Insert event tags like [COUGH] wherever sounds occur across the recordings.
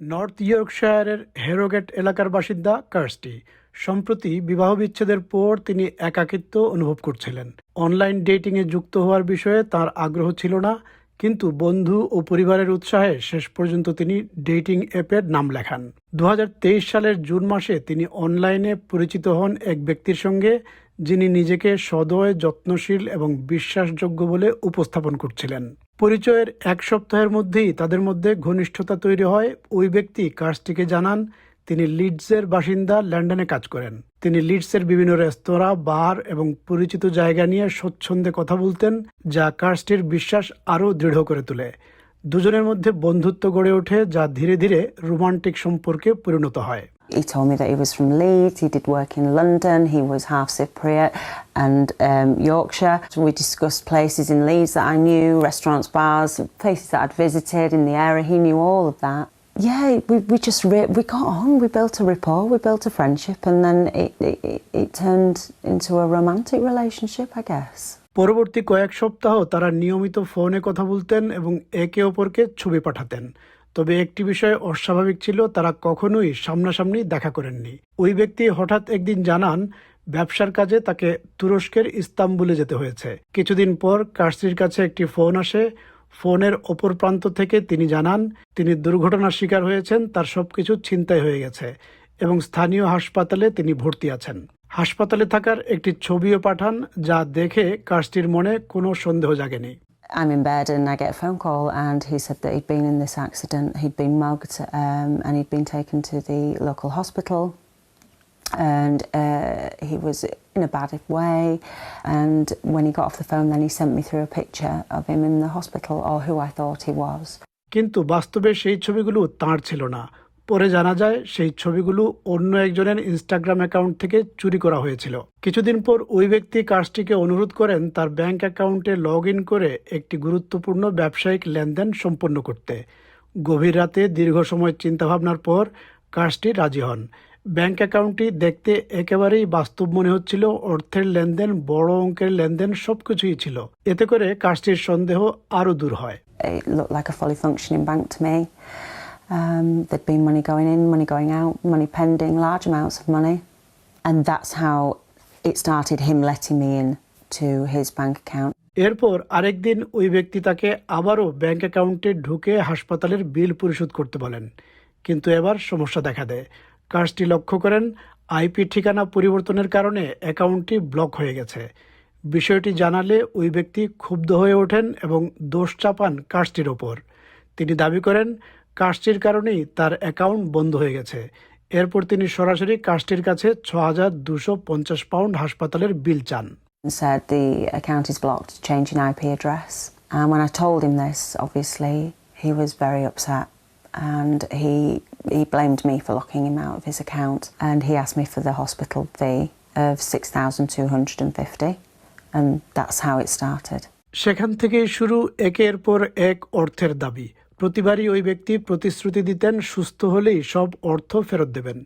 North ইয়র্কশায়ারের হেরোগেট এলাকার বাসিন্দা Kirsty. সম্প্রতি বিবাহ বিচ্ছেদের পর তিনি একাকিত্ব অনুভব করছিলেন। অনলাইন ডেটিংয়ে যুক্ত হওয়ার বিষয়ে তার আগ্রহ ছিল না, কিন্তু বন্ধু ও পরিবারের উৎসাহে শেষ পর্যন্ত তিনি ডেটিং অ্যাপের নাম লেখান। দু হাজার তেইশ সালের জুন মাসে তিনি অনলাইনে পরিচিত হন এক ব্যক্তির সঙ্গে, যিনি নিজেকে সদয়, যত্নশীল এবং বিশ্বাসযোগ্য বলে উপস্থাপন করছিলেন। পরিচয়ের এক সপ্তাহের মধ্যেই তাদের মধ্যে ঘনিষ্ঠতা তৈরি হয়। ওই ব্যক্তি কার্সটিকে জানান, তিনি লিডসের বাসিন্দা, লন্ডনে কাজ করেন। তিনি লিডসের বিভিন্ন রেস্তোরাঁ, বার এবং পরিচিত জায়গা নিয়ে স্বচ্ছন্দে কথা বলতেন, যা কার্সটির বিশ্বাস আরও দৃঢ় করে তোলে। দুজনের মধ্যে বন্ধুত্ব গড়ে ওঠে, যা ধীরে ধীরে রোমান্টিক সম্পর্কে পরিণত হয়। He told me that he was from Leeds, he did work in London, he was half Cypriot and um, Yorkshire. So we discussed places in Leeds that I knew, restaurants, bars, places that I'd visited in the area. He knew all of that. Yeah, we, we just re- we got on. We built a rapport, we built a friendship, and then it, it, it- it turned into a romantic relationship, I guess. পরবর্তী কয়েক সপ্তাহ তারা নিয়মিত ফোনে কথা বলতেন এবং একে অপরকে ছবি পাঠাতেন তবে একটি বিষয় অস্বাভাবিক ছিল, তারা কখনোই সামনাসামনি দেখা করেননি। ওই ব্যক্তি হঠাৎ একদিন জানান, ব্যবসার কাজে তাকে তুরস্কের ইস্তাম্বুলে যেতে হয়েছে। কিছুদিন পর কার্সির কাছে একটি ফোন আসে। ফোনের অপর প্রান্ত থেকে তিনি জানান, তিনি দুর্ঘটনার শিকার হয়েছেন, তার সবকিছু ছিনতাই হয়ে গেছে এবং স্থানীয় হাসপাতালে তিনি ভর্তি আছেন। হাসপাতালে থাকার একটি ছবিও পাঠান, যা দেখে কার্সটির মনে কোনো সন্দেহ জাগেনি। I'm in bed and I get a phone call, and he said that he'd been in this accident. He'd been mugged um, and he'd been taken to the local hospital. And uh, he was in a bad way. And when he got off the phone, then he sent me through a picture of him in the hospital or who I thought he was. কিন্তু বাস্তবে সেই ছবিগুলো তাঁর ছিল না পরে জানা যায়, সেই ছবিগুলো অন্য একজনের ইনস্টাগ্রাম অ্যাকাউন্ট থেকে চুরি করা হয়েছিল। কিছুদিন পর ওই ব্যক্তি কাজটিকে অনুরোধ করেন তার ব্যাংক অ্যাকাউন্টে লগ করে একটি গুরুত্বপূর্ণ ব্যবসায়িক লেনদেন সম্পন্ন করতে। গভীর রাতে দীর্ঘ সময় চিন্তাভাবনার পর কাজটি রাজি হন। ব্যাংক অ্যাকাউন্টটি দেখতে একেবারেই বাস্তব মনে হচ্ছিল, অর্থের লেনদেন, বড় অঙ্কের লেনদেন সবকিছুই ছিল। এতে করে কাজটির সন্দেহ আরও দূর হয়। Um, there'd been money going in, money going out, money pending, large amounts of money. And that's how it started him letting me in to his bank account. এরপর আরেকদিন ওই ব্যক্তি তাকে আবারও ব্যাংক অ্যাকাউন্টে ঢুকে হাসপাতালের বিল পরিশোধ করতে বলেন কিন্তু এবার সমস্যা দেখা দেয় কাজটি লক্ষ্য করেন আইপি ঠিকানা পরিবর্তনের কারণে অ্যাকাউন্টটি ব্লক হয়ে গেছে বিষয়টি জানালে ওই ব্যক্তি ক্ষুব্ধ হয়ে ওঠেন এবং দোষ চাপান কাজটির ওপর তিনি দাবি করেন কাজটির কারণেই তার অ্যাকাউন্ট বন্ধ হয়ে গেছে এরপর তিনি সরাসরি কাজটির কাছে ছ হাজার দুশো পঞ্চাশ পাউন্ড হাসপাতালের বিল চান said the account is blocked, change in IP address. And when I told him this, obviously, he was very upset and he he blamed me for locking him out of his account and he asked me for the hospital fee of 6250 and that's how it started. সেখান থেকেই শুরু একের পর এক অর্থের দাবি প্রতিবারই ওই ব্যক্তি প্রতিশ্রুতি দিতেন, সুস্থ হলেই সব অর্থ ফেরত দেবেন।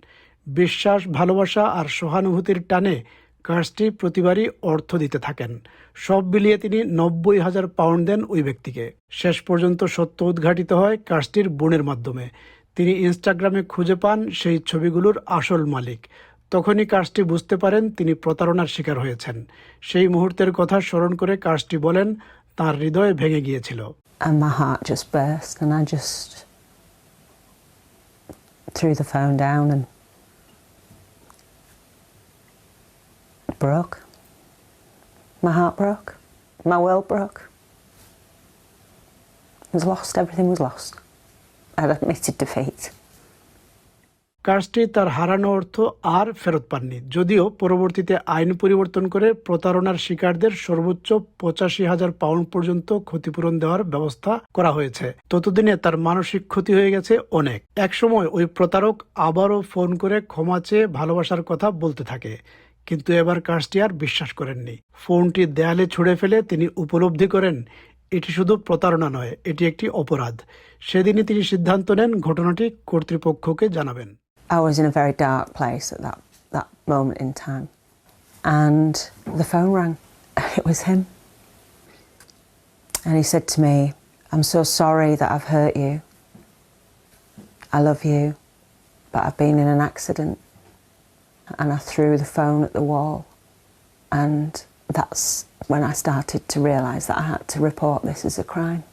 বিশ্বাস, ভালোবাসা আর সহানুভূতির টানে কার্সটি প্রতিবারই অর্থ দিতে থাকেন। সব মিলিয়ে তিনি নব্বই হাজার পাউন্ড দেন ওই ব্যক্তিকে। শেষ পর্যন্ত সত্য উদ্ঘাটিত হয় কার্সটির বোনের মাধ্যমে। তিনি ইনস্টাগ্রামে খুঁজে পান সেই ছবিগুলোর আসল মালিক। তখনই কার্সটি বুঝতে পারেন তিনি প্রতারণার শিকার হয়েছেন। সেই মুহূর্তের কথা স্মরণ করে কার্সটি বলেন, তার হৃদয় ভেঙে গিয়েছিল। And my heart just burst and I just threw the phone down and broke. My heart broke. My world broke. It was lost. Everything was lost. I'd admitted defeat. কার্সটি তার হারানো অর্থ আর ফেরত পাননি। যদিও পরবর্তীতে আইন পরিবর্তন করে প্রতারণার শিকারদের সর্বোচ্চ পঁচাশি হাজার পাউন্ড পর্যন্ত ক্ষতিপূরণ দেওয়ার ব্যবস্থা করা হয়েছে। ততদিনে তার মানসিক ক্ষতি হয়ে গেছে অনেক। একসময় ওই প্রতারক আবারও ফোন করে ক্ষমা চেয়ে ভালোবাসার কথা বলতে থাকে, কিন্তু এবার কার্সটি আর বিশ্বাস করেননি। ফোনটি দেয়ালে ছুঁড়ে ফেলে তিনি উপলব্ধি করেন, এটি শুধু প্রতারণা নয়, এটি একটি অপরাধ। সেদিনই তিনি সিদ্ধান্ত নেন ঘটনাটি কর্তৃপক্ষকে জানাবেন। I was in a very dark place at that, that moment in time. And the phone rang. [LAUGHS] It was him. And he said to me, I'm so sorry that I've hurt you. I love you, but I've been in an accident. And I threw the phone at the wall. And that's when I started to realise that I had to report this as a crime.